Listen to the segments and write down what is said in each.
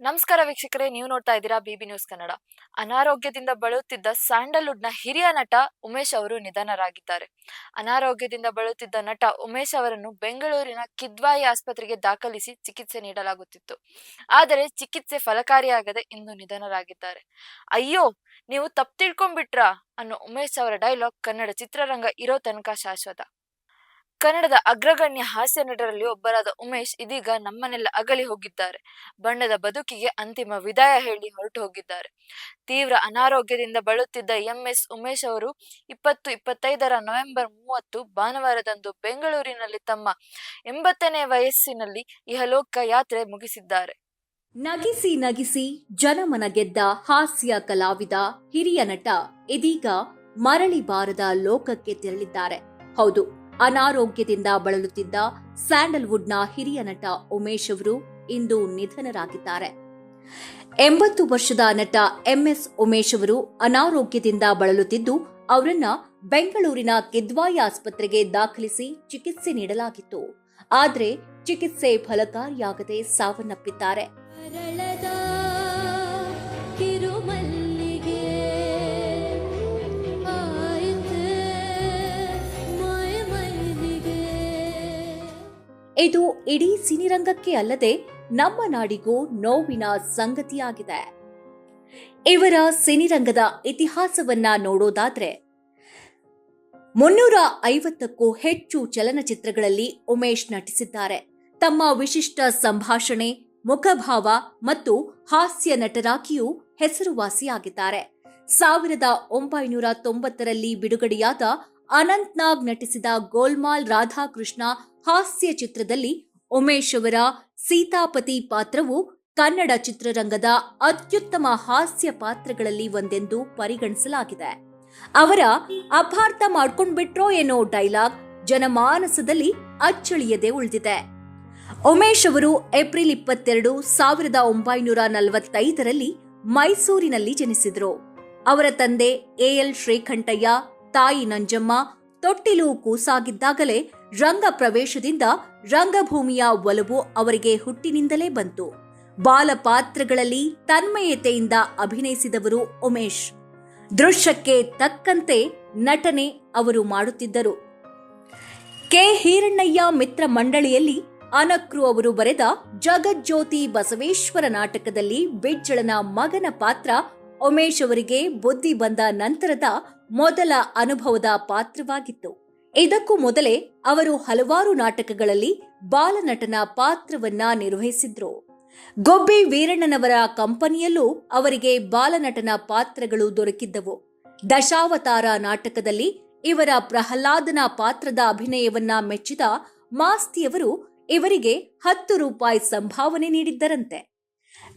ನಮಸ್ಕಾರ ವೀಕ್ಷಕರೇ, ನೀವು ನೋಡ್ತಾ ಇದ್ದೀರಾ ಬಿಬಿ ನ್ಯೂಸ್ ಕನ್ನಡ. ಅನಾರೋಗ್ಯದಿಂದ ಬಳಲುತ್ತಿದ್ದ ನ ಹಿರಿಯ ನಟ ಉಮೇಶ್ ಅವರು ನಿಧನರಾಗಿದ್ದಾರೆ. ಅನಾರೋಗ್ಯದಿಂದ ಬಳಲುತ್ತಿದ್ದ ನಟ ಉಮೇಶ್ ಅವರನ್ನು ಬೆಂಗಳೂರಿನ ಕಿದ್ವಾಯಿ ಆಸ್ಪತ್ರೆಗೆ ದಾಖಲಿಸಿ ಚಿಕಿತ್ಸೆ ನೀಡಲಾಗುತ್ತಿತ್ತು. ಆದರೆ ಚಿಕಿತ್ಸೆ ಫಲಕಾರಿಯಾಗದೆ ಇಂದು ನಿಧನರಾಗಿದ್ದಾರೆ. ಅಯ್ಯೋ, ನೀವು ತಪ್ಪು ತಿಳ್ಕೊಂಡ್ಬಿಟ್ರಾ ಅನ್ನೋ ಉಮೇಶ್ ಅವರ ಡೈಲಾಗ್ ಕನ್ನಡ ಚಿತ್ರರಂಗ ಇರೋ ತನಕ ಶಾಶ್ವತ. ಕನ್ನಡದ ಅಗ್ರಗಣ್ಯ ಹಾಸ್ಯ ನಟರಲ್ಲಿ ಒಬ್ಬರಾದ ಉಮೇಶ್ ಇದೀಗ ನಮ್ಮನ್ನೆಲ್ಲ ಅಗಲಿ ಹೋಗಿದ್ದಾರೆ. ಬಣ್ಣದ ಬದುಕಿಗೆ ಅಂತಿಮ ವಿದಾಯ ಹೇಳಿ ಹೊರಟು ಹೋಗಿದ್ದಾರೆ. ತೀವ್ರ ಅನಾರೋಗ್ಯದಿಂದ ಬಳುತ್ತಿದ್ದ ಎಂಎಸ್ ಉಮೇಶ್ ಅವರು ಇಪ್ಪತ್ತು ಇಪ್ಪತ್ತೈದರ ನವೆಂಬರ್ ಮೂವತ್ತು ಭಾನುವಾರದಂದು ಬೆಂಗಳೂರಿನಲ್ಲಿ ತಮ್ಮ ಎಂಬತ್ತನೇ ವಯಸ್ಸಿನಲ್ಲಿ ಇಹಲೋಕ ಯಾತ್ರೆ ಮುಗಿಸಿದ್ದಾರೆ. ನಗಿಸಿ ನಗಿಸಿ ಜನಮನ ಗೆದ್ದ ಹಾಸ್ಯ ಕಲಾವಿದ, ಹಿರಿಯ ನಟ ಇದೀಗ ಮರಳಿ ಬಾರದ ಲೋಕಕ್ಕೆ ತೆರಳಿದ್ದಾರೆ. ಹೌದು ಅನಾರೋಗ್ಯದಿಂದ ಬಳಲುತ್ತಿದ್ದ ಸ್ಯಾಂಡಲ್ವುಡ್ನ ಹಿರಿಯ ನಟ ಉಮೇಶ್ ಅವರು ಇಂದು ನಿಧನರಾಗಿದ್ದಾರೆ. ಎಂಬತ್ತು ವರ್ಷದ ನಟ ಎಂಎಸ್ ಉಮೇಶ್ ಅವರು ಅನಾರೋಗ್ಯದಿಂದ ಬಳಲುತ್ತಿದ್ದು, ಅವರನ್ನ ಬೆಂಗಳೂರಿನ ಕಿದ್ವಾಯಿ ಆಸ್ಪತ್ರೆಗೆ ದಾಖಲಿಸಿ ಚಿಕಿತ್ಸೆ ನೀಡಲಾಗಿತ್ತು. ಆದರೆ ಚಿಕಿತ್ಸೆ ಫಲಕಾರಿಯಾಗದೆ ಸಾವನ್ನಪ್ಪಿದ್ದಾರೆ. ಇದು ಇಡೀ ಸಿನಿರಂಗಕ್ಕೆ ಅಲ್ಲದೆ ನಮ್ಮ ನಾಡಿಗೂ ನೋವಿನ ಸಂಗತಿಯಾಗಿದೆ. ಇವರ ಸಿನಿರಂಗದ ಇತಿಹಾಸವನ್ನ ನೋಡೋದಾದ್ರೆ, ಮುನ್ನೂರ ಐವತ್ತಕ್ಕೂ ಹೆಚ್ಚು ಚಲನಚಿತ್ರಗಳಲ್ಲಿ ಉಮೇಶ್ ನಟಿಸಿದ್ದಾರೆ. ತಮ್ಮ ವಿಶಿಷ್ಟ ಸಂಭಾಷಣೆ, ಮುಖಭಾವ ಮತ್ತು ಹಾಸ್ಯ ನಟರಾಗಿಯೂ ಹೆಸರುವಾಸಿಯಾಗಿದ್ದಾರೆ. ಸಾವಿರದ ಒಂಬೈನೂರ ತೊಂಬತ್ತರಲ್ಲಿ ಬಿಡುಗಡೆಯಾದ ಅನಂತ್ನಾಗ್ ನಟಿಸಿದ ಗೋಲ್ಮಾಲ್ ರಾಧಾಕೃಷ್ಣ ಹಾಸ್ಯ ಚಿತ್ರದಲ್ಲಿ ಉಮೇಶ್ ಅವರ ಸೀತಾಪತಿ ಪಾತ್ರವು ಕನ್ನಡ ಚಿತ್ರರಂಗದ ಅತ್ಯುತ್ತಮ ಹಾಸ್ಯ ಪಾತ್ರಗಳಲ್ಲಿ ಒಂದೆಂದು ಪರಿಗಣಿಸಲಾಗಿದೆ. ಅವರ ಅಪಾರ್ಥ ಮಾಡ್ಕೊಂಡ್ಬಿಟ್ರೋ ಏನೋ ಡೈಲಾಗ್ ಜನಮಾನಸದಲ್ಲಿ ಅಚ್ಚಳಿಯದೆ ಉಳಿದಿದೆ. ಉಮೇಶ್ ಅವರು ಏಪ್ರಿಲ್ ಇಪ್ಪತ್ತೆರಡು ಸಾವಿರದ ಒಂಬೈನೂರ ನಲವತ್ತೈದರಲ್ಲಿ ಮೈಸೂರಿನಲ್ಲಿ ಜನಿಸಿದರು. ಅವರ ತಂದೆ ಎಲ್ ಶ್ರೀಕಂಠಯ್ಯ, ತಾಯಿ ನಂಜಮ್ಮ, ತೊಟ್ಟಿಲು ಕೂಸಾಗಿದ್ದಾಗಲೇ ರಂಗ ಪ್ರವೇಶದಿಂದ ರಂಗಭೂಮಿಯ ಒಲವು ಅವರಿಗೆ ಹುಟ್ಟಿನಿಂದಲೇ ಬಂತು. ಬಾಲ ಪಾತ್ರಗಳಲ್ಲಿ ತನ್ಮಯತೆಯಿಂದ ಅಭಿನಯಿಸಿದವರು ಉಮೇಶ್. ದೃಶ್ಯಕ್ಕೆ ತಕ್ಕಂತೆ ನಟನೆ ಅವರು ಮಾಡುತ್ತಿದ್ದರು. ಕೆ. ಹೀರಣ್ಣಯ್ಯ ಮಿತ್ರ ಮಂಡಳಿಯಲ್ಲಿ ಅನಕ್ರು ಅವರು ಬರೆದ ಜಗಜ್ಯೋತಿ ಬಸವೇಶ್ವರ ನಾಟಕದಲ್ಲಿ ಬಿಜ್ಜಳನ ಮಗನ ಪಾತ್ರ ಉಮೇಶ್ ಅವರಿಗೆ ಬುದ್ಧಿ ಬಂದ ನಂತರದ ಮೊದಲ ಅನುಭವದ ಪಾತ್ರವಾಗಿತ್ತು. ಇದಕ್ಕೂ ಮೊದಲೇ ಅವರು ಹಲವಾರು ನಾಟಕಗಳಲ್ಲಿ ಬಾಲನಟನ ಪಾತ್ರವನ್ನ ನಿರ್ವಹಿಸಿದ್ರು. ಗೊಬ್ಬಿ ವೀರಣ್ಣನವರ ಕಂಪನಿಯಲ್ಲೂ ಅವರಿಗೆ ಬಾಲನಟನ ಪಾತ್ರಗಳು ದೊರಕಿದ್ದವು. ದಶಾವತಾರ ನಾಟಕದಲ್ಲಿ ಇವರ ಪ್ರಹ್ಲಾದನ ಪಾತ್ರದ ಅಭಿನಯವನ್ನ ಮೆಚ್ಚಿದ ಮಾಸ್ತಿಯವರು ಇವರಿಗೆ ಹತ್ತು ರೂಪಾಯಿ ಸಂಭಾವನೆ ನೀಡಿದ್ದರಂತೆ.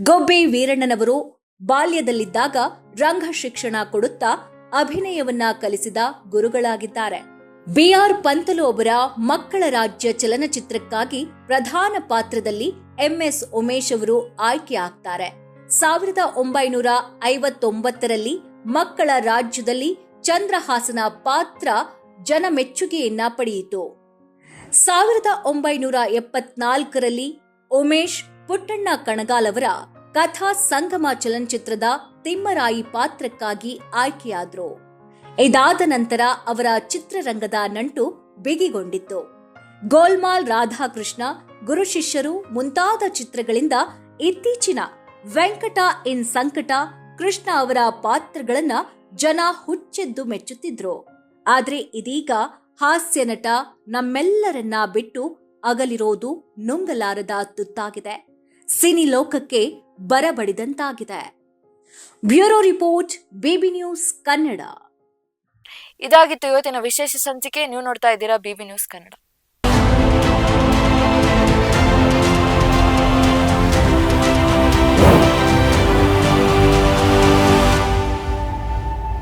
ಗೊಬ್ಬೆ ವೀರಣ್ಣನವರು ಬಾಲ್ಯದಲ್ಲಿದ್ದಾಗ ರಂಗ ಶಿಕ್ಷಣ ಕೊಡುತ್ತಾ ಅಭಿನಯವನ್ನ ಕಲಿಸಿದ ಗುರುಗಳಾಗಿದ್ದಾರೆ. ಬಿಆರ್ ಪಂತಲು ಅವರ ಮಕ್ಕಳ ರಾಜ್ಯ ಚಲನಚಿತ್ರಕ್ಕಾಗಿ ಪ್ರಧಾನ ಪಾತ್ರದಲ್ಲಿ ಎಂಎಸ್ ಉಮೇಶ್ ಅವರು ಆಯ್ಕೆ ಆಗ್ತಾರೆ. ಸಾವಿರದ ಒಂಬೈನೂರ ಐವತ್ತೊಂಬತ್ತರಲ್ಲಿ ಮಕ್ಕಳ ರಾಜ್ಯದಲ್ಲಿ ಚಂದ್ರಹಾಸನ ಪಾತ್ರ ಜನಮೆಚ್ಚುಗೆಯನ್ನ ಪಡೆಯಿತು. ಸಾವಿರದ ಒಂಬೈನೂರ ಎಪ್ಪತ್ನಾಲ್ಕರಲ್ಲಿ ಉಮೇಶ್ ಪುಟ್ಟಣ್ಣ ಕಣಗಾಲ್ ಅವರ ಕಥಾ ಸಂಗಮ ಚಲನಚಿತ್ರದ ತಿಮ್ಮರಾಯಿ ಪಾತ್ರಕ್ಕಾಗಿ ಆಯ್ಕೆಯಾದ್ರು. ಇದಾದ ನಂತರ ಅವರ ಚಿತ್ರರಂಗದ ನಂಟು ಬಿಗಿಗೊಂಡಿತ್ತು. ಗೋಲ್ಮಾಲ್ ರಾಧಾಕೃಷ್ಣ, ಗುರು ಶಿಷ್ಯರು ಮುಂತಾದ ಚಿತ್ರಗಳಿಂದ ಇತ್ತೀಚಿನ ವೆಂಕಟ ಇನ್ ಸಂಕಟ, ಕೃಷ್ಣ ಅವರ ಪಾತ್ರಗಳನ್ನ ಜನ ಹುಚ್ಚೆದ್ದು ಮೆಚ್ಚುತ್ತಿದ್ರು. ಆದ್ರೆ ಇದೀಗ ಹಾಸ್ಯ ನಟ ನಮ್ಮೆಲ್ಲರನ್ನ ಬಿಟ್ಟು ಅಗಲಿರೋದು ನುಂಗಲಾರದ ತುತ್ತಾಗಿದೆ. ಸಿನಿ ಲೋಕಕ್ಕೆ ಬರಬಡಿದಂತಾಗಿದೆ. Bureau report, baby news Kannada. ಇದಾಗಿತ್ತು ಇವತ್ತಿನ ವಿಶೇಷ ಸಂಚಿಕೆ. ನೀವು ನೋಡ್ತಾ ಇದ್ದೀರಾ ಬಿಬಿ ನ್ಯೂಸ್ ಕನ್ನಡ.